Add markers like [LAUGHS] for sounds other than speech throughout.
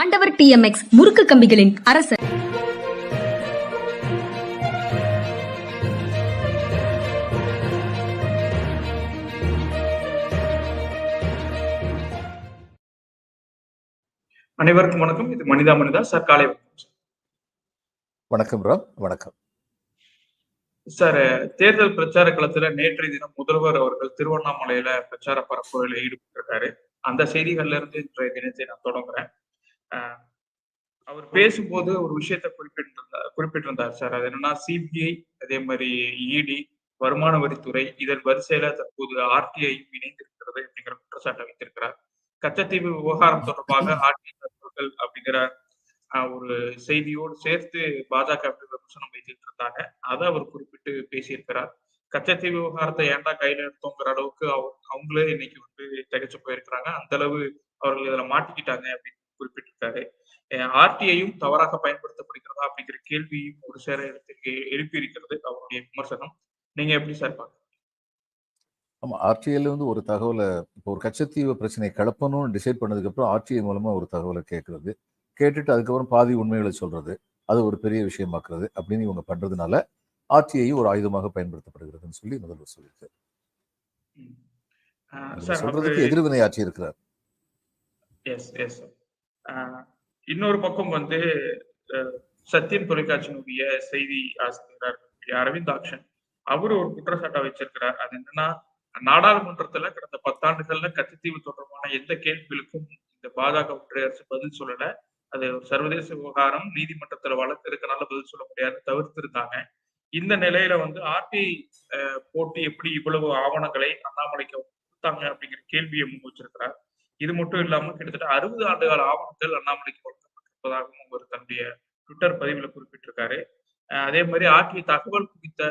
ஆண்டவர் டிஎம்எக்ஸ் முறுக்கு கம்பிகளின் அரசர். அனைவருக்கும் வணக்கம். இது மனிதா மனிதா சார் காலை வணக்கம் ராம் வணக்கம். சார் தேர்தல் பிரச்சார களத்துல நேற்றைய தினம் முதல்வர் அவர்கள் திருவண்ணாமலையில பிரச்சார பரப்புரையில ஈடுபட்டிருக்காரு. அந்த செய்திகள்ல இருந்து இன்றைய தினத்தை நான் தொடங்குறேன். அவர் பேசும்போது ஒரு விஷயத்தை குறிப்பிட்டிருந்தார் குறிப்பிட்டிருந்தார் சார். அது என்னன்னா சிபிஐ அதே மாதிரி இடி வருமான வரித்துறை இதன் வரிசையில தற்போது ஆர்டிஐ இணைந்திருக்கிறது அப்படிங்கிற குற்றச்சாட்டை வைத்திருக்கிறார். கச்சத்தீவு விவகாரம் தொடர்பாக [LAUGHS] ஆர்டிஐ தரப்புகள் அப்படிங்கிற ஒரு செய்தியோடு சேர்த்து பாஜக விமர்சனம் வைத்துட்டு இருந்தாங்க அதை அவர் குறிப்பிட்டு பேசியிருக்கிறார். கச்சத்தீவு விவகாரத்தை ஏன்டா கையில எடுத்தோங்கிற அளவுக்கு அவங்க அவங்களே இன்னைக்கு வந்து திகைச்சு போயிருக்கிறாங்க. அந்த அளவு அவர்கள் இதுல மாட்டிக்கிட்டாங்க அப்படின்னு குறிப்பிட்டிருக்காரு. ஆர்டிஐயும் தவறாக பயன்படுத்தப்படுகிறதா அப்படிங்கிற கேள்வியும் ஒரு சேர எழுப்பி இருக்கிறது அவருடைய விமர்சனம். நீங்க எப்படி சார் பாக்குறீங்க ஆமா ஆர்டிஐல வந்து ஒரு தகவலை இப்போ ஒரு கச்சத்தீவு பிரச்சனையை கிளப்பணும்னு டிசைட் பண்ணதுக்கு அப்புறம் ஆர்டிஐ மூலமா ஒரு தகவலை கேட்கறது. கேட்டுட்டு அதுக்கப்புறம் பாதி உண்மைகளை சொல்றது அது ஒரு பெரிய விஷயமாக்குறது அப்படின்னு இவங்க பண்றதுனால ஆர்டிஐ ஒரு ஆயுதமாக பயன்படுத்தப்படுகிறதுன்னு சொல்லி முதல்வர் சொல்லியிருக்காரு. சொல்றதுக்கு எதிர்வினை ஆட்சி இருக்கிறார். எஸ் எஸ் இன்னொரு பக்கம் வந்து அஹ், தொலைக்காட்சியினுடைய செய்தி ஆசிரியர் அரவிந்த் ஆக்ஷன். அவரு ஒரு குற்றச்சாட்டை வச்சிருக்கிறார். அது என்னன்னா நாடாளுமன்றத்துல கடந்த பத்தாண்டுகள்ல கச்சத்தீவு தொடர்பான எந்த கேள்விகளுக்கும் இந்த பாஜக ஒன்றிய அரசு பதில் சொல்லல. அது ஒரு சர்வதேச விவகாரம் நீதிமன்றத்துல வழக்கு இருக்கனால பதில் சொல்ல முடியாது தவிர்த்திருந்தாங்க. இந்த நிலையில வந்து ஆர்டிஐ போட்டு எப்படி இவ்வளவு ஆவணங்களை அண்ணாமலைக்கு கொடுத்தாங்க அப்படிங்கிற கேள்வியை முன் வச்சிருக்கிறார். இது மட்டும் இல்லாமல் கிட்டத்தட்ட அறுபது ஆண்டுகால ஆவணங்கள் அண்ணாமலைக்கு கொடுக்கப்பட்டிருப்பதாகவும் அவர் தன்னுடைய ட்விட்டர் பதிவில் குறிப்பிட்டிருக்காரு. அதே மாதிரி ஆர்டிஐ தகவல் குறித்த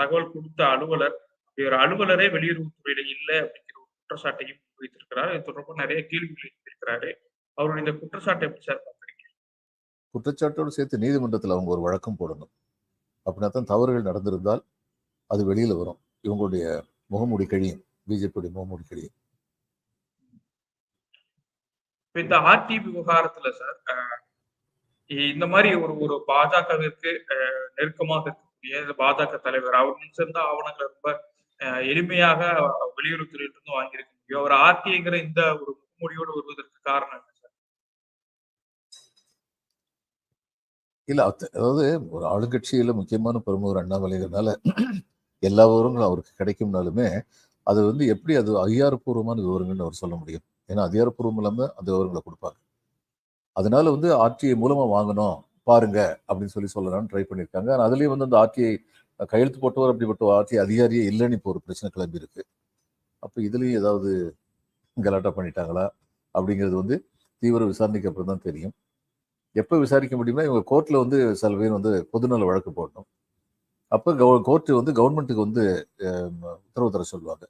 தகவல் கொடுத்த அலுவலர் அப்படி ஒரு அலுவலரே வெளியுறவுத்துறையில இல்லை அப்படிங்கிற ஒரு குற்றச்சாட்டையும் வைத்திருக்கிறார் இது தொடர்பாக நிறைய கேள்விகள் எழுப்பியிருக்கிறாரு. அவருடைய இந்த குற்றச்சாட்டை எப்படி சார் பார்க்குறீங்க? குற்றச்சாட்டோடு சேர்த்து நீதிமன்றத்தில் அவங்க ஒரு வழக்கம் போடணும். அப்படின்னா தான் தவறுகள் நடந்திருந்தால் அது வெளியில் வரும். இவங்களுடைய முகமூடி கழியும். பிஜேபியுடைய முகமூடி கழியும். இப்ப இந்த ஆர்டி விவகாரத்துல சார் அஹ், இந்த மாதிரி ஒரு ஒரு பாஜகவிற்கு நெருக்கமாக இருக்கக்கூடிய பாஜக தலைவர் அவர் சேர்ந்த ஆவணங்களை ரொம்ப அஹ், எளிமையாக வெளியுறவுத்துறையிலிருந்து வாங்கியிருக்க முடியும். அவர் ஆர்டிங்கிற இந்த ஒரு முகமூடியோடு வருவதற்கு காரணம் என்ன சார் இல்ல அதாவது ஒரு ஆளுங்கட்சியில முக்கியமான பிரமுகர் அண்ணாமலைங்கிறதுனால எல்லா விவரங்களும் அவருக்கு கிடைக்கும்னாலுமே அது வந்து எப்படி அது அதிகாரப்பூர்வமான விவரங்கள்னு அவர் சொல்ல முடியும். ஏன்னா அதிகாரப்பூர்வம் இல்லாமல் அந்த விவரங்களை கொடுப்பாங்க. அதனால வந்து ஆர்டிஐ மூலமாக வாங்கணும் பாருங்க அப்படின்னு சொல்லி சொல்லலாம்னு ட்ரை பண்ணியிருக்காங்க. ஆனால் அதுலேயும் வந்து அந்த ஆர்டிஐ கையெழுத்து போட்டவர் அப்படிப்பட்ட ஆர்டிஐ அதிகாரியே இல்லைன்னு இப்போ ஒரு பிரச்சனை கிளம்பி இருக்கு. அப்போ இதுலேயும் ஏதாவது கலாட்டா பண்ணிட்டாங்களா? அப்படிங்கிறது வந்து தீவிர விசாரணைக்கு அப்புறம் தான் தெரியும். எப்போ விசாரிக்க முடியும்னா இவங்க கோர்ட்டில் வந்து சில பேர் வந்து பொதுநல வழக்கு போடணும். அப்போ கவ கோர்ட்டு வந்து கவர்மெண்ட்டுக்கு வந்து உத்தரவு தர சொல்லுவாங்க.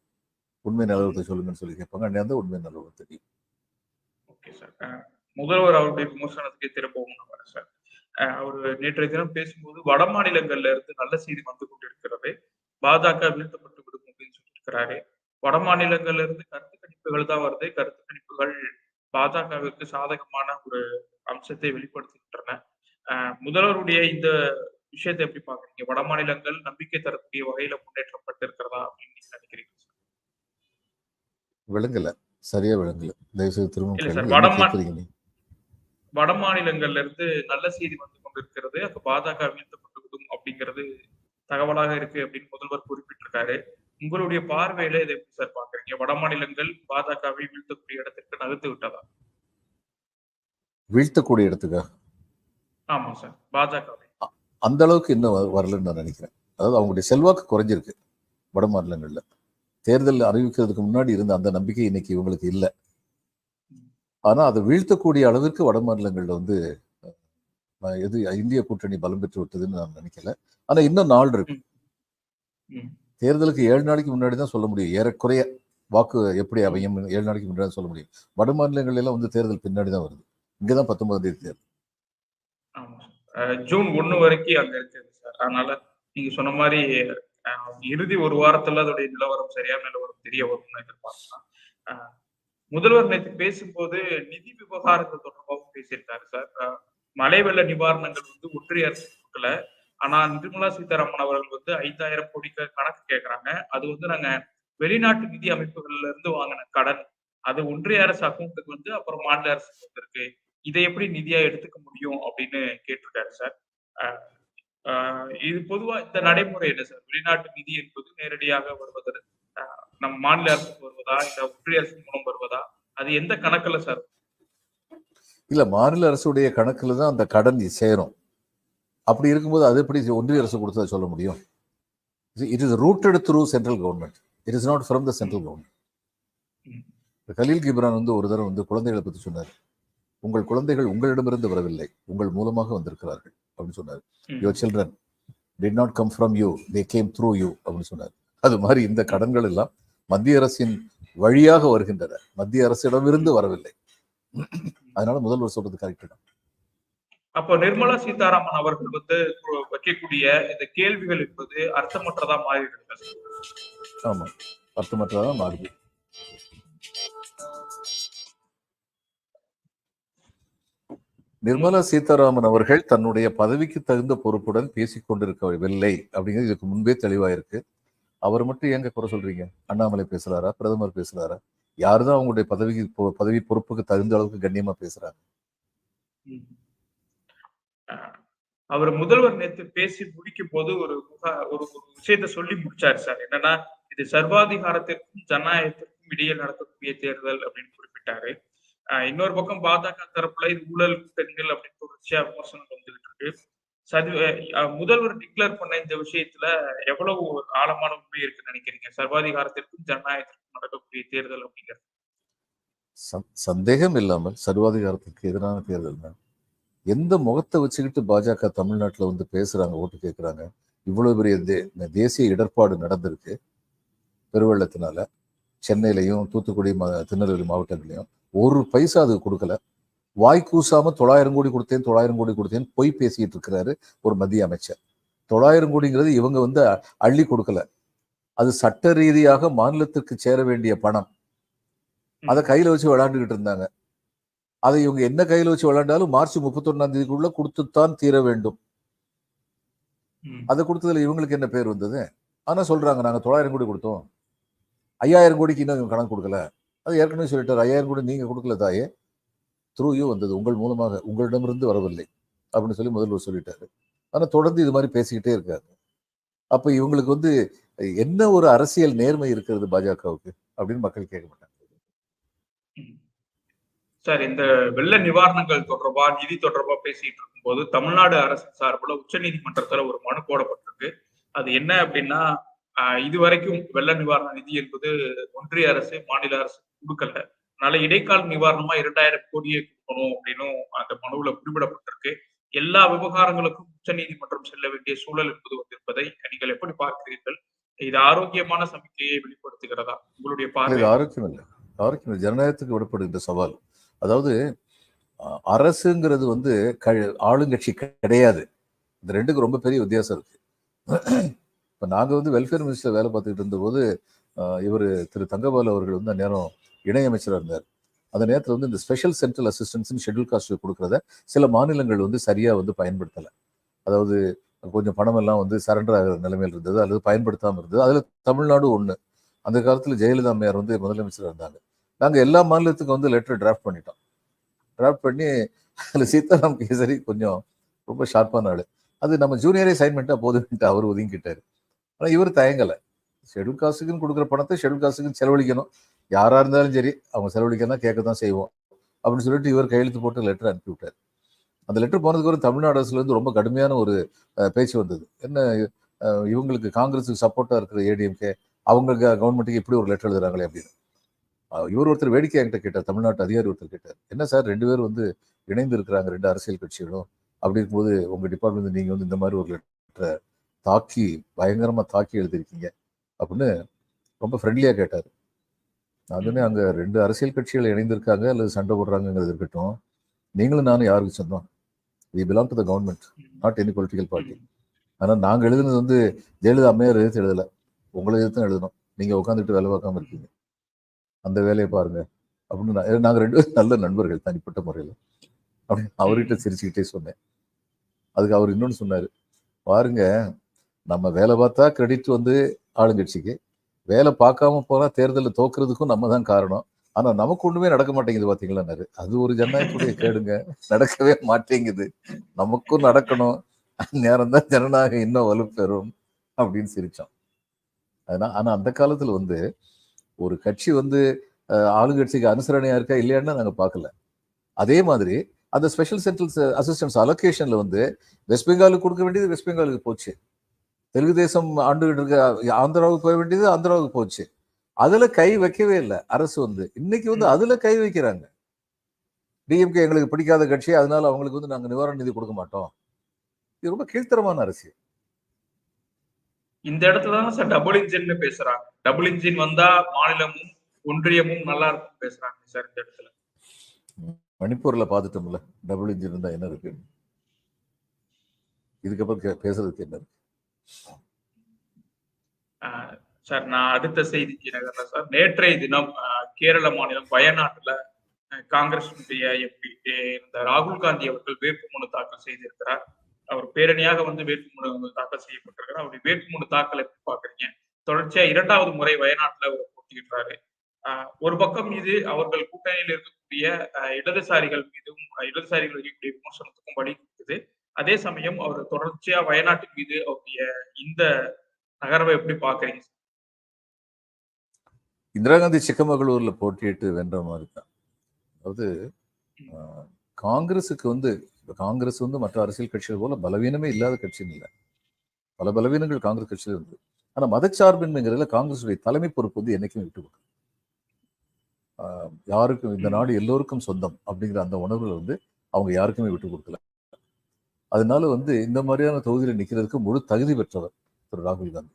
உண்மை நிலவரத்தை சொல்லுங்கன்னு சொல்லி கேட்பாங்க. அண்ணே உண்மை நிலவரம் தெரியும் ஓகே சார் முதல்வர் அவருடைய விமர்சனத்துக்கு திரும்பவும் நான் வரேன் சார் அவர் நேற்றைய தினம் பேசும்போது வட மாநிலங்கள்ல இருந்து நல்ல செய்தி வந்து கொண்டிருக்கிறது. பாஜக வீழ்த்தப்பட்டு விடும் அப்படின்னு சொல்லியிருக்கிறாரு. வட மாநிலங்கள்ல இருந்து கருத்து கணிப்புகள் தான் வருது. கருத்து கணிப்புகள் பாஜகவிற்கு சாதகமான ஒரு அம்சத்தை வெளிப்படுத்துகின்றன. முதல்வருடைய இந்த விஷயத்தை எப்படி பாக்குறீங்க வட மாநிலங்கள் நம்பிக்கை தரக்கூடிய வகையில முன்னேற்றப்பட்டு இருக்கிறதா அப்படின்னு நீங்க நினைக்கிறீங்க விளங்கல. சரியா விளங்கல. தயவுசெய்து திரும்ப வட மாநிலங்கள்ல இருந்து நல்ல செய்தி வந்து கொண்டிருக்கிறது. அப்ப பாஜக விடும் அப்படிங்கிறது தகவலாக இருக்கு அப்படின்னு முதல்வர் குறிப்பிட்டிருக்காரு. உங்களுடைய பார்வையில இதை எப்படி சார் பாக்குறீங்க வட மாநிலங்கள் பாஜகவை வீழ்த்தக்கூடிய இடத்திற்கு நகர்த்து விட்டதா? வீழ்த்தக்கூடிய இடத்துக்கா? ஆமா சார். பாஜகவை. அந்த அளவுக்கு இன்னும் வரலன்னு நான் நினைக்கிறேன். அதாவது அவங்களுடைய செல்வாக்கு குறைஞ்சிருக்கு வட மாநிலங்கள்ல. தேர்தல் அறிவிக்கிறதுக்கு முன்னாடி இருந்த அந்த நம்பிக்கை இன்னைக்கு இவங்களுக்கு இல்லை. ஆனா அதை வீழ்த்தக்கூடிய அளவிற்கு வட மாநிலங்கள்ல வந்து எது இந்திய கூட்டணி பலம் பெற்று விட்டதுன்னு நான் நினைக்கல. ஆனா இன்னும் நாள் இருக்கு. தேர்தலுக்கு ஏழு நாளைக்கு முன்னாடி தான் சொல்ல முடியும். ஏறக்குறைய வாக்கு எப்படி அமையும் ஏழு நாளைக்கு முன்னாடி தான் சொல்ல முடியும். வட மாநிலங்கள்ல எல்லாம் வந்து தேர்தல் பின்னாடி தான் வருது. இங்கதான் பத்தொன்பதாம் தேதி தேர்தல். ஜூன் ஒண்ணு வரைக்கும் அங்க இருக்குது சார். அதனால நீங்க சொன்ன மாதிரி இறுதி ஒரு வாரத்துல அதோடைய நிலவரம் சரியான நிலவரம் தெரிய வரும்னு எதிர்பார்க்கலாம். முதல்வர் நேற்று பேசும்போது நிதி விவகாரங்கள் தொடர்பாகவும் பேசியிருக்காரு சார். மழை வெள்ள நிவாரணங்கள் வந்து ஒன்றிய அரசு கொடுக்கல. ஆனா நிர்மலா சீதாராமன் அவர்கள் வந்து ஐந்தாயிரம் கோடிக்கு கணக்கு கேக்குறாங்க. அது வந்து நாங்க வெளிநாட்டு நிதி அமைப்புகள்ல இருந்து வாங்கின கடன். அது ஒன்றிய அரசு அக்கௌண்ட்டுக்கு வந்து அப்புறம் மாநில அரசு வந்திருக்கு. இதை எப்படி நிதியா எடுத்துக்க முடியும் அப்படின்னு கேட்டிருக்காரு சார். இது பொதுவா இந்த நடைமுறை என்ன சார்? வெளிநாட்டு நிதி என்பது நேரடியாக வருவது ஆஹ் நம்ம மாநில அரசுக்கு வருவதா இல்ல ஒன்றிய அரசு மூலம் வருவதா? அது எந்த கணக்குல சார்? இல்ல மாநில அரசுடைய கணக்குல தான் அந்த கடன் சேரும். அப்படி இருக்கும்போது அது எப்படி ஒன்றிய அரசு கொடுத்ததை சொல்ல முடியும்? It is routed through central government it is not from the central government. Khalil Gibran வந்து ஒரு தடவை வந்து குழந்தைகளை பத்தி சொன்னார். உங்கள் குழந்தைகள் உங்களிடமிருந்து வரவில்லை. உங்கள் மூலமாக வந்திருக்கிறார்கள். அப்படின்னு சொன்னார். Your children did not come from you they came through you அப்படின்னு சொன்னார். அது மாதிரி இந்த கடன்கள் எல்லாம் மத்திய அரசின் வழியாக வருகின்றன. மத்திய அரசிடமிருந்து வரவில்லை. அதனால முதல்வர் சொல்றது கரெக்ட் தான். அப்போ நிர்மலா சீதாராமன் அவர்கள் வந்து வைக்கக்கூடிய இந்த கேள்விகள் என்பது அர்த்தமற்றதா மாறிடுது ஆமா. அர்த்தமற்றதான் மாறுது நிர்மலா சீதாராமன் அவர்கள் தன்னுடைய பதவிக்கு தகுந்த பொறுப்புடன் பேசிக் கொண்டிருக்கவில்லை அப்படிங்கிறது இதுக்கு முன்பே தெளிவா இருக்கு அவர் மட்டும் எங்க குறை சொல்றீங்க? அண்ணாமலை பேசுறாரா? பிரதமர் பேசுறாரா? யாருதான் அவங்களுடைய பதவிக்கு பொ- பதவி பொறுப்புக்கு தகுந்த அளவுக்கு கண்ணியமா பேசுறாங்க? ஆஹ் அவர் முதல்வர் நேத்து பேசி முடிக்கும் போது ஒரு ஒரு ஒரு விஷயத்த சொல்லி முடிச்சாரு சார். என்னன்னா இது சர்வாதிகாரத்திற்கும் ஜனநாயகத்திற்கும் இடையே நடக்கக்கூடிய தேர்தல் அப்படின்னு குறிப்பிட்டாரு. இன்னொரு பக்கம் பாஜக தரப்புல இது ஊழல் கூட்டணிகள் அப்படின்னு தொடர்ச்சியா விமர்சனம் வந்துகிட்டு இருக்கு. சதி முதல்வர் டிக்ளேர் பண்ண இந்த விஷயத்துல எவ்வளவு ஆழமான உண்மை இருக்குன்னு நினைக்கிறீங்க? சர்வாதிகாரத்திற்கும் ஜனநாயகத்திற்கும் நடக்கக்கூடிய தேர்தல் அப்படிங்கிறது. சந்தேகம் இல்லாமல் சர்வாதிகாரத்துக்கு எதிரான தேர்தல் தான். எந்த முகத்தை வச்சுக்கிட்டு பாஜக தமிழ்நாட்டுல வந்து பேசுறாங்க ஓட்டு கேட்குறாங்க இவ்வளவு பெரிய தே- தேசிய இடர்பாடு நடந்திருக்கு. பெருவெள்ளத்தினால. சென்னையிலையும் தூத்துக்குடி மா- திருநெல்வேலி மாவட்டங்களையும் ஒரு பைசா அது கொடுக்கல. வாய் கூசாம தொள்ளாயிரம் கோடி கொடுத்தேன் தொள்ளாயிரம் கோடி கொடுத்தேன் பொய் பேசிட்டு இருக்கிறாரு ஒரு மத்திய அமைச்சர். தொள்ளாயிரம் கோடிங்கிறது இவங்க வந்து அள்ளி கொடுக்கல. அது சட்ட ரீதியாக மாநிலத்திற்கு சேர வேண்டிய பணம். அதை கையில வச்சு விளையாண்டுகிட்டு இருந்தாங்க. அதை இவங்க என்ன கையில வச்சு விளையாண்டாலும் மார்ச் முப்பத்தொன்னாம் தேதிக்குள்ள கொடுத்துத்தான் தீர வேண்டும். அதை கொடுத்ததுல இவங்களுக்கு என்ன பேர் வந்தது? ஆனா சொல்றாங்க நாங்க தொள்ளாயிரம் கோடி கொடுத்தோம். ஐயாயிரம் கோடிக்கு இன்னும் கணக்கு கொடுக்கல. அது ஏற்கனவே சொல்லிட்டார் ஐயாயிரம் கூட நீங்கள் கொடுக்கல தாயே. த்ரூ யூ வந்தது உங்கள் மூலமாக உங்களிடமிருந்து வரவில்லை அப்படின்னு சொல்லி முதல்வர் சொல்லிட்டாரு. ஆனால் தொடர்ந்து இது மாதிரி பேசிக்கிட்டே இருக்காங்க. அப்ப இவங்களுக்கு வந்து என்ன ஒரு அரசியல் நேர்மை இருக்கிறது பாஜகவுக்கு? அப்படின்னு மக்கள் கேட்க மாட்டாங்க. சார் இந்த வெள்ள நிவாரணங்கள் தொடர்பா நிதி தொடர்பா பேசிட்டு இருக்கும்போது தமிழ்நாடு அரசு சார்பில் உச்சநீதிமன்றத்துல ஒரு மனு போடப்பட்டிருக்கு. அது என்ன அப்படின்னா இது இதுவரைக்கும் வெள்ள நிவாரண நிதி என்பது ஒன்றிய அரசு மாநில அரசு கொடுக்கல அதனால இடைக்கால நிவாரணமா இரண்டாயிரம் கோடியை கொடுக்கணும் அப்படின்னும் அந்த மனுவுல குறிப்பிடப்பட்டிருக்கு. எல்லா விவகாரங்களுக்கும் உச்சநீதிமன்றம் செல்ல வேண்டிய சூழல் என்பது வந்திருப்பதை நீங்கள் எப்படி பார்க்கிறீர்கள்? இது ஆரோக்கியமான சமிக்கையை வெளிப்படுத்துகிறதா? உங்களுடைய பார்வை ஆரோக்கியம் இல்லை. ஆரோக்கியம் இல்லை. ஜனநாயகத்துக்கு விடப்படுகின்ற சவால். அதாவது அஹ், அரசுங்கிறது வந்து க- ஆளுங்கட்சி கிடையாது. இந்த ரெண்டுக்கு ரொம்ப பெரிய வித்தியாசம் இருக்கு. இப்போ நாங்க வந்து வெல்ஃபேர் மினிஸ்டர் வேலை பார்த்துக்கிட்டு இருந்தபோது இவர் திரு தங்கபால் அவர்கள் வந்து அந்நேரம் இணையமைச்சராக இருந்தார். அந்த நேரத்தில் வந்து இந்த ஸ்பெஷல் சென்ட்ரல் அசிஸ்டன்ஸ்னு ஷெட்யூல் காஸ்ட் கொடுக்கறத சில மாநிலங்கள் வந்து சரியா வந்து பயன்படுத்தலை. அதாவது கொஞ்சம் பணம் எல்லாம் வந்து சரண்டர் ஆகிற நிலைமையில் இருந்தது அல்லது பயன்படுத்தாமல் இருந்தது. அதுல தமிழ்நாடு ஒன்று அந்த காலத்துல ஜெயலலிதா அம்மையார் வந்து முதலமைச்சராக இருந்தாங்க. நாங்க எல்லா மாநிலத்துக்கும் வந்து லெட்டர் டிராஃப்ட் பண்ணிட்டோம். டிராஃப்ட் பண்ணி அதில் சீதாராம் கேசரி கொஞ்சம் ரொம்ப ஷார்ப்பான ஆளு. அது நம்ம ஜூனியரே சைன் பண்ணிட்டா போதும்ட்டு அவர் ஒதுங்கிட்டாரு. ஆனா இவர் தயங்கலை. ஷெட்யூல் காசுக்குன்னு கொடுக்குற பணத்தை ஷெட்யூல் காசுக்குன்னு செலவழிக்கணும். யாரா இருந்தாலும் சரி அவங்க செலவழிக்கணும் கேட்க தான் செய்வோம். அப்படின்னு சொல்லிட்டு இவர் கையெழுத்து போட்டு லெட்டர் அனுப்பி விட்டார். அந்த லெட்டர் போனதுக்கு அப்புறம் தமிழ்நாடு அரசுலேருந்து ரொம்ப கடுமையான ஒரு பேச்சு வந்தது. என்ன இவங்களுக்கு காங்கிரஸுக்கு சப்போர்ட்டாக இருக்கிற ஏடிஎம்கே அவங்க கவர்மெண்ட்டுக்கு இப்படி ஒரு லெட்டர் எழுதுறாங்களே அப்படின்னு. இவர் ஒருத்தர் வேடிக்கை என்கிட்ட கேட்டார். தமிழ்நாட்டு அதிகாரி ஒருத்தர் கேட்டார். என்ன சார் ரெண்டு பேரும் வந்து இணைந்து இருக்கிறாங்க ரெண்டு அரசியல் கட்சிகளும். அப்படி இருக்கும்போது உங்கள் டிபார்ட்மெண்ட் நீங்கள் வந்து இந்த மாதிரி ஒரு லெட்டரை தாக்கி பயங்கரமாக தாக்கி எழுதிருக்கீங்க அப்படின்னு ரொம்ப ஃப்ரெண்ட்லியாக கேட்டார். அதுவுமே அங்கே ரெண்டு அரசியல் கட்சிகள் இணைந்திருக்காங்க அல்லது சண்டை போடுறாங்கிறது இருக்கட்டும். நீங்களும் நானும் யாருக்கு சொந்தம்? We belong to the government not any political party ஆனால் நாங்கள் எழுதுனது வந்து ஜெயலலிதா அம்மையார் எதிர்த்து எழுதலை. உங்களை எதிர்த்து எழுதணும். நீங்கள் உட்காந்துட்டு வேலை பார்க்காம இருக்கீங்க. அந்த வேலையை பாருங்க. அப்படின்னு நான் ரெண்டு பேரும் நல்ல நண்பர்கள் தனிப்பட்ட முறையில். அப்படின்னு அவர்கிட்ட சிரிச்சுக்கிட்டே சொன்னேன். அதுக்கு அவர் இன்னொன்று சொன்னார். பாருங்க நம்ம வேலை பார்த்தா கிரெடிட் வந்து ஆளுங்கட்சிக்கு வேலை பார்க்காம போனா தேர்தலில் தோக்குறதுக்கும் நம்ம தான் காரணம். ஆனா நமக்கு ஒண்ணுமே நடக்க மாட்டேங்குது பார்த்தீங்களா அது ஒரு ஜனநாயகத்துடைய கேடுங்க. நடக்கவே மாட்டேங்குது. நமக்கும் நடக்கணும். நேரம் தான் ஜனநாயகம் இன்னும் வலுப்பெறும் அப்படின்னு சிரிச்சோம். அதனால் ஆனா அந்த காலத்துல வந்து ஒரு கட்சி வந்து ஆளுங்கட்சிக்கு அனுசரணையா இருக்கா இல்லையான்னு நாங்க பார்க்கல. அதே மாதிரி அந்த ஸ்பெஷல் சென்ட்ரல் அசிஸ்டன்ஸ் அலோகேஷன்ல வந்து வெஸ்ட் பெங்காலுக்கு கொடுக்க வேண்டியது வெஸ்ட் பெங்காலுக்கு போச்சு. தெலுங்கு தேசம் ஆண்டுகிட்டு இருக்க ஆந்திராவுக்கு போக வேண்டியது ஆந்திராவுக்கு போச்சு. அதுல கை வைக்கவே இல்லை அரசு வந்து. இன்னைக்கு வந்து அதுல கை வைக்கிறாங்க. டிஎம்கே எங்களுக்கு பிடிக்காத கட்சி அதனால அவங்களுக்கு வந்து நாங்க நிவாரண நிதி கொடுக்க மாட்டோம். இது ரொம்ப கீழ்த்தரமான அரசியல். இந்த இடத்துல தான் சார் டபுள் இன்ஜின் பேசுறாங்க. டபுள் இன்ஜின் வந்தா மாநிலமும் ஒன்றியமும் நல்லா இருக்கும் பேசுறாங்க சார் இந்த இடத்துல. மணிப்பூர்ல பார்த்துட்டோம்ல டபுள் இன்ஜின் இருந்தா என்ன இருக்கு? இதுக்கப்புறம் பேசுறதுக்கு என்ன இருக்கு? சார் நான் அடுத்த செய்திக்கு நகர்றேன் சார். நேற்றைய தினம் ஆஹ் கேரள மாநிலம் வயநாட்டுல காங்கிரஸ் எம்பி இருந்த ராகுல் காந்தி அவர்கள் வேட்புமனு தாக்கல் செய்திருக்கிறார். அவர் பேரணியாக வந்து வேட்புமனு தாக்கல் செய்யப்பட்டிருக்கிறார். அவருடைய வேட்புமனு தாக்கல் எப்படி பாக்குறீங்க தொடர்ச்சியா இரண்டாவது முறை வயநாட்டுல அவர் போட்டியிடுறாரு. ஆஹ் ஒரு பக்கம் மீது அவர்கள் கூட்டணியில் இருக்கக்கூடிய இடதுசாரிகள் மீதும் இடதுசாரிகள் இருக்கக்கூடிய விமர்சனத்துக்கும் வழி அதே சமயம் அவர் தொடர்ச்சியா வயநாட்டின் மீது அவருடைய இந்த நகர்வை எப்படி பாக்குறீங்க இந்திரா காந்தி சிக்கமகளூர்ல போட்டியிட்டு வென்ற மாதிரி தான். அதாவது காங்கிரஸுக்கு வந்து இப்ப காங்கிரஸ் வந்து மற்ற அரசியல் கட்சிகள் போல பலவீனமே இல்லாத கட்சின்னு இல்லை. பல பலவீனங்கள் காங்கிரஸ் கட்சியில் இருந்து. ஆனா மதச்சார்பின்மைங்கிறதுல காங்கிரஸுடைய தலைமை பொறுப்பு வந்து என்னைக்கும் விட்டு கொடுக்கும் ஆஹ், யாருக்கும் இந்த நாடு எல்லோருக்கும் சொந்தம் அப்படிங்கிற அந்த உணர்வுல வந்து அவங்க யாருக்குமே விட்டு கொடுக்கல. அதனால வந்து இந்த மாதிரியான தொகுதியில் நிக்கிறதுக்கு முழு தகுதி பெற்றவர் திரு ராகுல் காந்தி.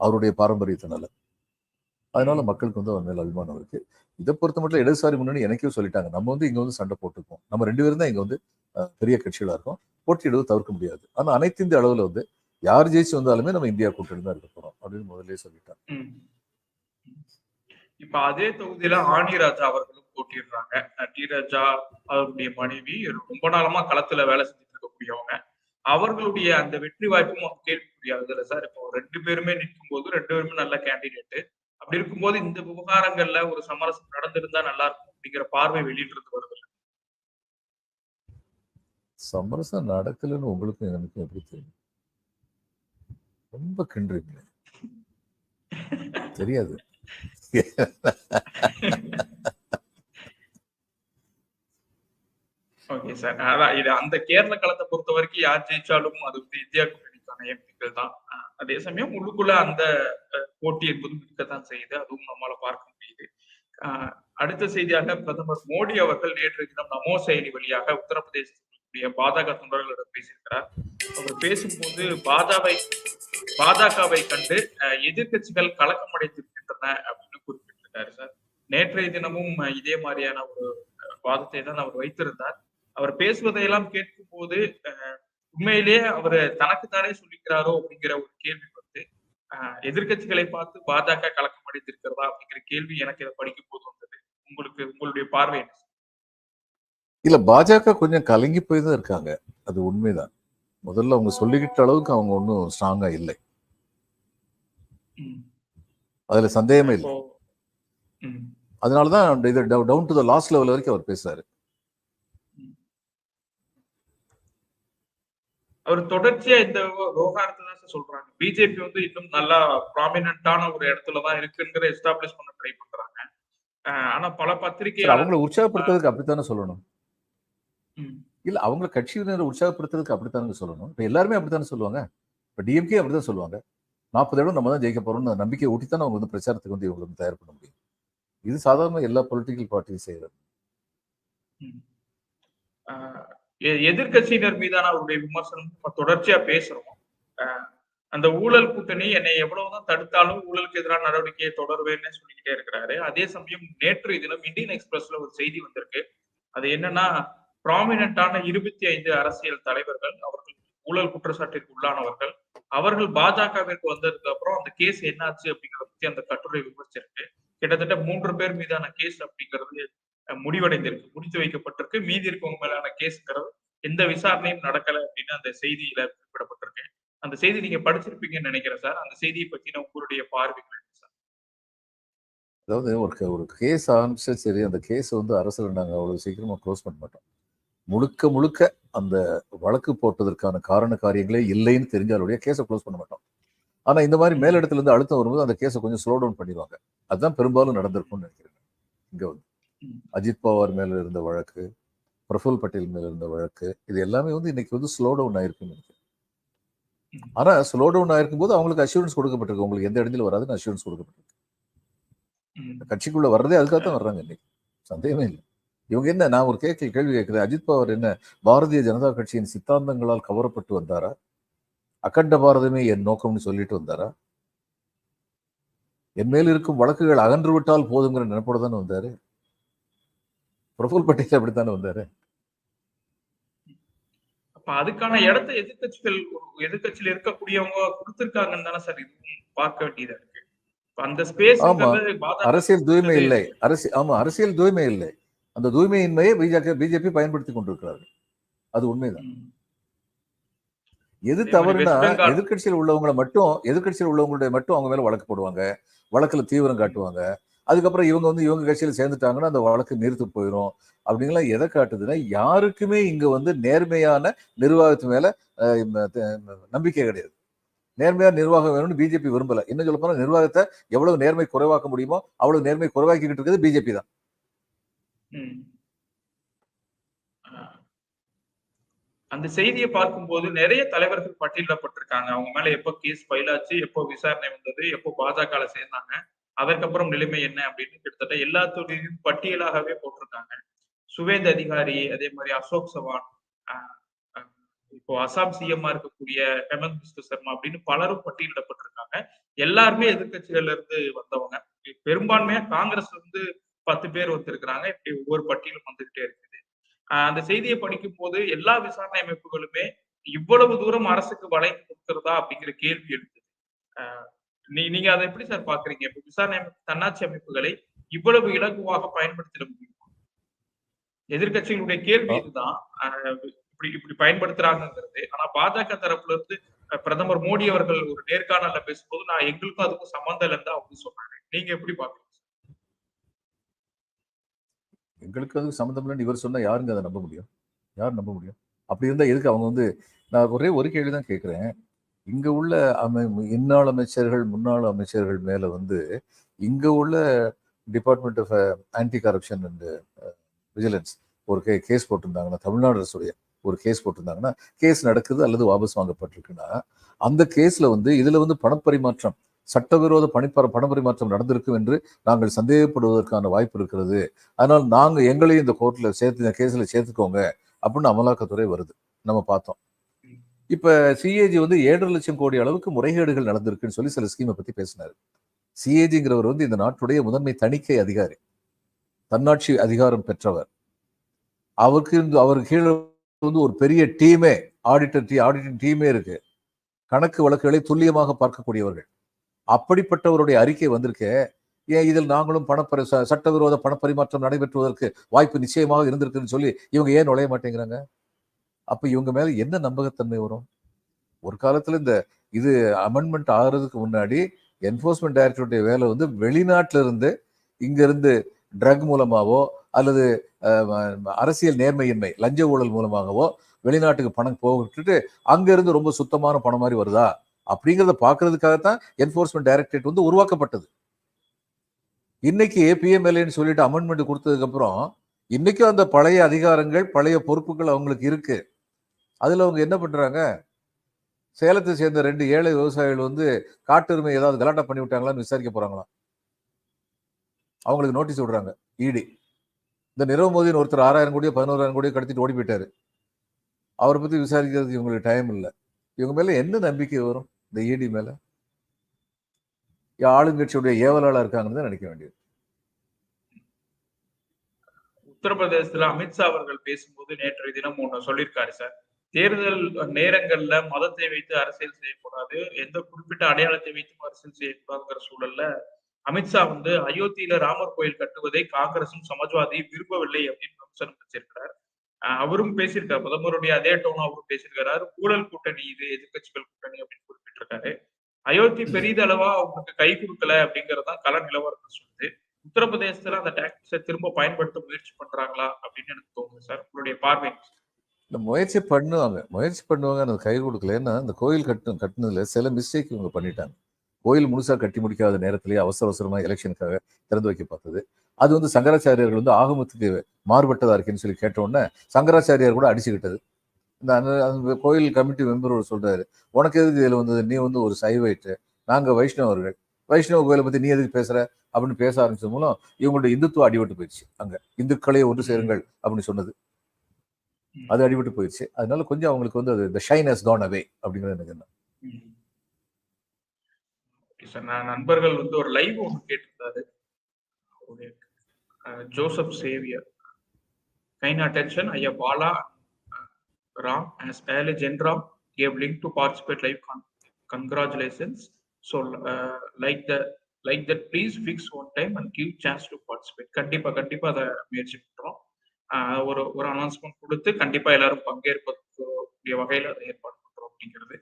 அவருடைய பாரம்பரியத்தினால. அதனால மக்களுக்கு வந்து அவர் மேல அபிமானம் இருக்கு. இதை பொறுத்த மட்டும் இடதுசாரி முன்னணி எனக்கே சொல்லிட்டாங்க. நம்ம வந்து இங்க வந்து சண்டை போட்டுப்போம் நம்ம ரெண்டு பேரும் தான் இங்க வந்து பெரிய கட்சிகளா இருக்கோம். போட்டியிடுவது தவிர்க்க முடியாது. ஆனா அனைத்து இந்திய அளவுல வந்து யார் ஜெயிச்சு வந்தாலுமே நம்ம இந்தியா கூட்டணி தான் இருக்க போறோம் அப்படின்னு முதல்லயே சொல்லிட்டாங்க. இப்ப அதே தொகுதியில ஆணி ராஜா அவர்களும் போட்டிடுறாங்க டி ராஜா அவருடைய மனைவி ரொம்ப நாளமா களத்துல வேலை செஞ்சுட்டு இருக்கக்கூடியவங்க அவர்களுடைய அந்த வெற்றி வாய்ப்பும் கேள்விக்குரியாதுல சார். இப்போ ரெண்டு பேருமே நிற்கும் போது ரெண்டு பேருமே நல்ல கேண்டிடேட் அப்படி இருக்கும்போது இந்த விவகாரங்கள்ல ஒரு சமரசம் நடந்திருந்தா நல்லா இருக்கும் அப்படிங்கிற பார்வை வெளியிட்டு வருது. சமரசம் நடக்கலைன்னு உங்களுக்கும் எனக்கும் எப்படி தெரியும்? ரொம்ப கிண்டுறீங்க [LAUGHS] தெரியாது. [LAUGHS] ஓகே சார் அதான் இது அந்த கேரள களத்தை பொறுத்த வரைக்கும் யார் ஜெயிச்சாலும் அது வந்து இந்தியா கூட்டணிக்கான எம்பிக்கள் தான். அதே சமயம் உள்ளுக்குள்ள அந்த போட்டி என்பதும் இருக்கத்தான் செய்யுது. அதுவும் நம்மளால பார்க்க முடியுது. அடுத்த செய்தியாக பிரதமர் மோடி அவர்கள் நேற்று தினம் நமோ செயலி வழியாக உத்தரப்பிரதேசத்தினுடைய பாஜக தொண்டர்களிடம் பேசியிருக்கிறார். அவர் பேசும்போது பாஜகவை பாஜகவை கண்டு அஹ், எதிர்க்கட்சிகள் கலக்கமடைந்திருக்கின்றன அப்படின்னு குறிப்பிட்டிருக்காரு சார். நேற்றைய தினமும் இதே மாதிரியான ஒரு வாதத்தை தான் அவர் வைத்திருந்தார். அவர் பேசுவதையெல்லாம் கேட்கும் போது உண்மையிலேயே அவர் தனக்குத்தானே சொல்லிக்கிறாரோ அப்படிங்கிற ஒரு கேள்வி வந்து அஹ், எதிர்க்கட்சிகளை பார்த்து பாஜக கலக்கம் அடைந்திருக்கிறதா அப்படிங்கிற கேள்வி எனக்கு இதை படிக்கும் போது வந்தது உங்களுக்கு உங்களுடைய பார்வை என்ன? இல்ல பாஜக கொஞ்சம் கலங்கி போய் தான் இருக்காங்க அது உண்மைதான் முதல்ல அவங்க சொல்லிக்கிட்ட அளவுக்கு அவங்க ஒன்றும் ஸ்ட்ராங்கா இல்லை. அதுல சந்தேகமே இல்லை. அதனாலதான் இது down to the last level வரைக்கும் அவர் பேசுறாரு அவர் தொடர்ச்சியா இந்த விவ- விவகாரத்தை தான் சொல்றாங்க. பிஜேபி வந்து இன்னும் நல்லா ப்ராமினன்டான ஒரு இடத்துல தான் இருக்குங்கிற எஸ்டாப்ளிஷ் பண்ண ட்ரை பண்றாங்க. ஆனா பல சரி, பத்திரிகையாளர் அவங்கள உற்சாகப்படுத்துறதுக்கு அப்படித்தானே சொல்லணும். இல்ல அவங்கள கட்சியினரை உற்சாகப்படுத்துறதுக்கு அப்படித்தானே சொல்லணும்? இப்ப எல்லாருமே அப்படித்தானே சொல்லுவாங்க? இப்ப டிஎம்கே அப்படிதான் சொல்லுவாங்க. நாற்பது இடம் நம்ம தான் ஜெயிக்க போறோம்னு நம்பிக்கை ஊட்டித்தானே அவங்க வந்து பிரச்சாரத்துக்கு வந்து இவங்களை வந்து தயார் பண்ண முடியும். இது சாதாரண எல்லா பொலிட்டிக்கல் பார்ட்டியும் செய்யறது. எதிர்கட்சியினர் எ- மீதான அவருடைய விமர்சனம் நம்ம தொடர்ச்சியா பேசுறோம். அந்த ஊழல் கூட்டணி என்னை எவ்வளவுதான் தடுத்தாலும் ஊழலுக்கு எதிரான நடவடிக்கையை தொடர்வேன்னு சொல்லிக்கிட்டே இருக்கிறாரு. அதே சமயம் நேற்று தினம் இந்தியன் எக்ஸ்பிரஸ்ல ஒரு செய்தி வந்திருக்கு. அது என்னன்னா ப்ராமினன்டான இருபத்தி ஐந்து அரசியல் தலைவர்கள் அவர்கள் ஊழல் குற்றச்சாட்டிற்கு உள்ளானவர்கள் அவர்கள் பாஜகவிற்கு வந்ததுக்கு அப்புறம் அந்த கேஸ் என்னாச்சு அப்படிங்கிறத பத்தி அந்த கட்டுரை விமர்சிச்சிருக்கு. கிட்டத்தட்ட மூன்று பேர் மீதான கேஸ் அப்படிங்கிறது முடிவடைந்திருக்கு. முடித்து வைக்கப்பட்டிருக்கு. மீதி இருக்கவங்க மேலான கேஸ்ங்கிறது எந்த விசாரணையும் நடக்கல அப்படின்னு அந்த செய்தியில குறிப்பிடப்பட்டிருக்கு. அந்த செய்தி நீங்க படிச்சிருப்பீங்கன்னு நினைக்கிறேன் சார். அந்த செய்தியை பத்தின உங்களுடைய பார்வைகள் சார்? அதாவது ஒரு ஒரு கேஸ் ஆரம்பிச்சா சரி அந்த கேஸ் வந்து அரசில் நாங்கள் அவ்வளோ சீக்கிரமா க்ளோஸ் பண்ண மாட்டோம். முழுக்க முழுக்க அந்த வழக்கு போட்டதற்கான காரண காரியங்களே இல்லைன்னு தெரிஞ்சாலுடைய கேஸை க்ளோஸ் பண்ண மாட்டோம். ஆனால் இந்த மாதிரி மேலிடத்துல இருந்து அழுத்தம் வரும்போது அந்த கேஸை கொஞ்சம் ஸ்லோ டவுன் பண்ணிடுவாங்க. அதுதான் பெரும்பாலும் நடந்திருக்கும்னு நினைக்கிறேன். இங்கே வந்து. அஜித் பவார் மேல இருந்த வழக்கு பிரஃபுல் பட்டேல் மேல இருந்த வழக்கு இது எல்லாமே வந்து இன்னைக்கு வந்து ஸ்லோ டவுன் ஆயிருக்குன்னு நினைக்கிறேன். ஆனா ஸ்லோ டவுன் ஆயிருக்கும் போது அவங்களுக்கு அஷூரன்ஸ் கொடுக்கப்பட்டிருக்கு. உங்களுக்கு எந்த இடத்துல வராதுன்னு அஷூரன்ஸ் கொடுக்கப்பட்டிருக்கு. கட்சிக்குள்ள வர்றதே அதுக்காக தான் வர்றாங்க இன்னைக்கு. சந்தேகமே இல்லை. இவங்க என்ன நான் ஒரு கேட்க கேள்வி கேட்கிறேன். அஜித் பவார் என்ன பாரதிய ஜனதா கட்சியின் சித்தாந்தங்களால் கவரப்பட்டு வந்தாரா? அகண்ட பாரதமே என் நோக்கம்னு சொல்லிட்டு வந்தாரா? என் மேல் இருக்கும் வழக்குகள் அகன்று விட்டால் போதுங்கிற நினைப்போட தானே வந்தாரு? பிரபுல் பட்டேல் அப்படித்தானே வந்தாரு? அப்ப அதுக்கான இடத்தை எதிர்க்கட்சிகள் எதிர்க்கட்சியில இருக்கக்கூடியவங்க கொடுத்திருக்காங்கன்னு தானே சார் பார்க்க வேண்டியதா இருக்கு. அந்த ஸ்பேஸ். அரசியல் தூய்மை இல்லை. அரசியல் ஆமா அரசியல் தூய்மை இல்லை. அந்த தூய்மையின்மையை பிஜேபி பிஜேபி பயன்படுத்தி கொண்டிருக்கிறார்கள். அது உண்மைதான். எது தவறுனா. எதிர்க்கட்சியில் உள்ளவங்களை மட்டும் எதிர்க்கட்சியில் உள்ளவங்களுடைய மட்டும் அவங்க மேல வழக்கு போடுவாங்க. வழக்குல தீவிரம் காட்டுவாங்க. அதுக்கப்புறம் இவங்க வந்து இவங்க கட்சியில சேர்ந்துட்டாங்கன்னா அந்த வழக்கு நிறுத்து போயிடும் அப்படிங்கலாம் எதை காட்டுதுன்னா யாருக்குமே இங்க வந்து நேர்மையான நிர்வாகத்து மேல நம்பிக்கை கிடையாது. நேர்மையான நிர்வாகம் வேணும்னு பிஜேபி விரும்பல. இன்னும் சொல்ல போனா நிர்வாகத்தை எவ்வளவு நேர்மை குறைவாக்க முடியுமோ அவ்வளவு நேர்மை குறைவாக்கிக்கிட்டு இருக்கிறது பிஜேபி தான். அந்த செய்தியை பார்க்கும்போது நிறைய தலைவர்கள் பட்டியலிடப்பட்டிருக்காங்க. அவங்க மேல எப்போ கேஸ் ஃபைல் ஆச்சு எப்போ விசாரணை வந்தது எப்போ பாஜக சேர்ந்தாங்க. அதற்கப்புறம் நிலைமை என்ன அப்படின்னு கிட்டத்தட்ட எல்லாத்துடையும் பட்டியலாகவே போட்டிருக்காங்க. சுவேந்த அதிகாரி அதே மாதிரி அசோக் சவான் ஆஹ் இப்போ அசாம் சிஎம்மா இருக்கக்கூடிய ஹெமந்த் பிஸ்வ சர்மா அப்படின்னு பலரும் பட்டியலிடப்பட்டிருக்காங்க. எல்லாருமே எதிர்க்கட்சிகள்ல இருந்து வந்தவங்க. பெரும்பான்மையா காங்கிரஸ் வந்து பத்து பேர் வந்திருக்கிறாங்க இப்படி ஒவ்வொரு பட்டியலும் வந்துகிட்டே இருக்குது. ஆஹ் அந்த செய்தியை படிக்கும் போது எல்லா விசாரணை அமைப்புகளுமே இவ்வளவு தூரம் அரசுக்கு வளைந்து கொடுக்கிறதா அப்படிங்கிற கேள்வி எழுது ஆஹ் நீங்க அதை எப்படி சார் பாக்குறீங்க இப்ப விசாரணை தன்னாட்சி அமைப்புகளை இவ்வளவு இலகுவாக பயன்படுத்திட முடியும்? எதிர்க்கட்சிகளுடைய கேள்வி இதுதான். இப்படி இப்படி பயன்படுத்துறாங்கிறது ஆனா பாஜக தரப்புல இருந்து பிரதமர் மோடி அவர்கள் ஒரு நேர்காணல்ல பேசும்போது நான் எங்களுக்கும் அதுக்கும் சம்மந்தம் இல்லைன்னு அவங்க சொன்னாங்க. நீங்க எப்படி பாக்குறீங்க எங்களுக்கு அது சம்மந்தம் இல்லைன்னு இவர் சொன்னா யாருங்க அதை நம்ப முடியும்? யார் நம்ப முடியும்? அப்படி இருந்தா எதுக்கு அவங்க வந்து நான் ஒரே ஒரு கேள்வி தான் கேட்கிறேன். இங்கே உள்ள அமை இன்னாள் அமைச்சர்கள் முன்னாள் அமைச்சர்கள் மேலே வந்து இங்கே உள்ள department of anti corruption and vigilance ஒரு கே கேஸ் போட்டிருந்தாங்கன்னா தமிழ்நாடு அரசுடைய ஒரு கேஸ் போட்டிருந்தாங்கன்னா கேஸ் நடக்குது அல்லது வாபஸ் வாங்கப்பட்டிருக்குன்னா அந்த கேஸில் வந்து இதில் வந்து பணப்பரிமாற்றம் சட்டவிரோத பணிப்பர பணப்பரிமாற்றம் நடந்திருக்கும் என்று நாங்கள் சந்தேகப்படுவதற்கான வாய்ப்பு இருக்கிறது. அதனால் நாங்கள் எங்களையும் இந்த கோர்ட்டில் சேர்த்து இந்த சேர்த்துக்கோங்க அப்படின்னு அமலாக்கத்துறை வருது. நம்ம பார்த்தோம். இப்ப சிஏஜி வந்து ஏழரை லட்சம் கோடி அளவுக்கு முறைகேடுகள் நடந்திருக்குன்னு சொல்லி சில ஸ்கீமை பற்றி பேசினார். சிஏஜிங்கிறவர் வந்து இந்த நாட்டுடைய முதன்மை தணிக்கை அதிகாரி. தன்னாட்சி அதிகாரம் பெற்றவர். அவருக்கு இந்த- அவர் கீழே வந்து ஒரு பெரிய டீமே ஆடிட்டர் டீ ஆடிட்டிங் டீமே இருக்கு. கணக்கு வழக்குகளை துல்லியமாக பார்க்கக்கூடியவர்கள். அப்படிப்பட்டவருடைய அறிக்கை வந்திருக்கே ஏன் இதில் நாங்களும் பணப்பரி சட்டவிரோத பணப்பரிமாற்றம் நடைபெற்றுவதற்கு வாய்ப்பு நிச்சயமாக இருந்திருக்குன்னு சொல்லி இவங்க ஏன் நுழைய மாட்டேங்கிறாங்க? அப்ப இவங்க மேல என்ன நம்பகத்தன்மை வரும்? ஒரு காலத்துல இந்த இது அமெண்ட்மெண்ட் ஆகிறதுக்கு முன்னாடி என்போர்ஸ்மெண்ட் டைரக்டருடைய வேலை வந்து வெளிநாட்டில இருந்து இங்க இருந்து ட்ரக் மூலமாவோ அல்லது அரசியல் நேர்மையின்மை லஞ்ச ஊழல் மூலமாகவோ வெளிநாட்டுக்கு பணம் போகிட்டு அங்கிருந்து ரொம்ப சுத்தமான பணம் மாதிரி வருதா? அப்படிங்கிறத பார்க்கறதுக்காகத்தான் என்போர்ஸ்மெண்ட் டைரக்டரேட் வந்து உருவாக்கப்பட்டது. இன்னைக்கு பிஎம்எல்ஏன்னு சொல்லிட்டு அமெண்ட்மெண்ட் கொடுத்ததுக்கு அப்புறம் இன்னைக்கும் அந்த பழைய அதிகாரங்கள் பழைய பொறுப்புகள் அவங்களுக்கு இருக்கு. அதில் அவங்க என்ன பண்ணுறாங்க சேலத்தை சேர்ந்த ரெண்டு ஏழை விவசாயிகள் வந்து காட்டுரிமை ஏதாவது கலாட்டா பண்ணி விட்டாங்களான்னு விசாரிக்க போகிறாங்களாம் அவங்களுக்கு நோட்டீஸ் விடுறாங்க இடி இந்த நிரவ் மோதின்னு ஒருத்தர் ஆறாயிரம் கோடியோ பதினோராயிரம் கோடியோ கடத்திட்டு ஓடி போயிட்டாரு. அவரை பற்றி விசாரிக்கிறதுக்கு இவங்களுக்கு டைம் இல்லை. இவங்க மேலே என்ன நம்பிக்கை வரும் இந்த இடி மேலே? ஆளுங்கட்சியுடைய ஏவலாளா இருக்காங்கன்னு தான் நினைக்க வேண்டியது. உத்தரப்பிரதேசத்துல அமித்ஷா அவர்கள் பேசும்போது நேற்று தினம் ஒண்ணு சொல்லியிருக்காரு சார். தேர்தல் நேரங்கள்ல மதத்தை வைத்து அரசியல் செய்யக்கூடாது எந்த குறிப்பிட்ட அடையாளத்தை வைத்தும் அரசியல் செய்யக்கூடாதுங்கிற சூழல்ல அமித்ஷா வந்து அயோத்தியில ராமர் கோயில் கட்டுவதை காங்கிரசும் சமாஜ்வாதியும் விரும்பவில்லை அப்படின்னு விமர்சனம் வச்சிருக்கிறார். அவரும் பேசியிருக்காரு. பிரதமருடைய அதே டோன் அவரும் பேசியிருக்கிறாரு. ஊழல் கூட்டணி இது எதிர்க்கட்சிகள் கூட்டணி அப்படின்னு குறிப்பிட்டிருக்காரு. அயோத்தி பெரிதளவா அவங்களுக்கு கை கொடுக்கல அப்படிங்கறதான் கள நிலவரம் சொல்லுது. உத்தரப்பிரதேசத்துல அந்த டாக்டிக்ஸை திரும்ப பயன்படுத்த முயற்சி பண்றாங்களா அப்படின்னு எனக்கு தோணுது சார். உங்களுடைய பார்வை இந்த முயற்சி பண்ணுவாங்க. முயற்சி பண்ணுவாங்க அந்த கை கொடுக்கலன்னா அந்த இந்த கோயில் கட்டு கட்டினதில் சில மிஸ்டேக் இவங்க பண்ணிட்டாங்க. கோயில் முழுசாக கட்டி முடிக்காத நேரத்திலேயே அவசர அவசரமாக எலெக்ஷனுக்காக திறந்து வைக்க பார்த்தது. அது வந்து சங்கராச்சாரியர்கள் வந்து ஆகமத்துக்கு மாறுபட்டதாக இருக்குன்னு சொல்லி கேட்ட சங்கராச்சாரியார் கூட அடிச்சுக்கிட்டது. இந்த அந்த அந்த கோயில் கமிட்டி மெம்பர் சொல்கிறாரு உனக்கு எதுக்கு இதில் வந்தது? நீ வந்து ஒரு சைவைட்டு நாங்கள் வைஷ்ணவர்கள் வைஷ்ணவ கோயிலை பற்றி நீ எதுக்கு பேசுகிற அப்படின்னு பேச ஆரம்பிச்சது மூலம் இவங்களுடைய இந்துத்துவம் அடிபட்டு போயிடுச்சு அங்கே. இந்துக்களே ஒன்று சேருங்கள் அப்படின்னு சொன்னது. அது அடிபட்டு போயிடுச்சு அதனால கொஞ்சம் அவங்களுக்கு வந்து அது the shine has gone away அப்படிங்கிறது எனக்கு என்ன சார் நான் நண்பர்கள் வந்து ஒரு லைவ் ஒன்று கேட்டிருந்தாரு. Joseph Xavier. கைன் அட்டென்ஷன் ஐயா Bala Ram as early Genram gave link to participate live con- congratulations. So uh, like the like that please fix one time and give chance to participate. கண்டிப்பா கண்டிப்பா அதை முயற்சி பண்றோம். ஆஹ் ஒரு ஒரு அனௌன்ஸ்மெண்ட் கொடுத்து கண்டிப்பா எல்லாரும் பங்கேற்பக்கூடிய வகையில அதை ஏற்பாடு பண்றோம் அப்படிங்கிறது.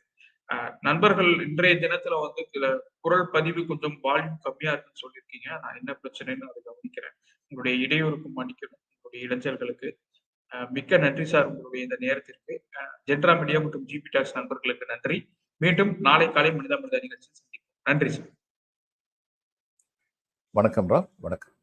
நண்பர்கள் இன்றைய தினத்துல வந்து சில குரல் பதிவு கொஞ்சம் வால்யூம் கம்மியா இருக்குன்னு சொல்லியிருக்கீங்க. நான் என்ன பிரச்சனைன்னு அதை கவனிக்கிறேன். உங்களுடைய இடையூறுக்கு மன்னிக்கணும். உங்களுடைய இளைஞர்களுக்கு. மிக்க நன்றி சார் உங்களுடைய இந்த நேரத்திற்கு. ஜென்ட்ரா ஜென்ரா மீடியா மற்றும் ஜிபி டாக்ஸ் நண்பர்களுக்கு நன்றி. மீண்டும் நாளை காலை மனிதா மனிதா நிகழ்ச்சியில் சந்திப்போம். நன்றி சார். வணக்கம் ராம். வணக்கம்.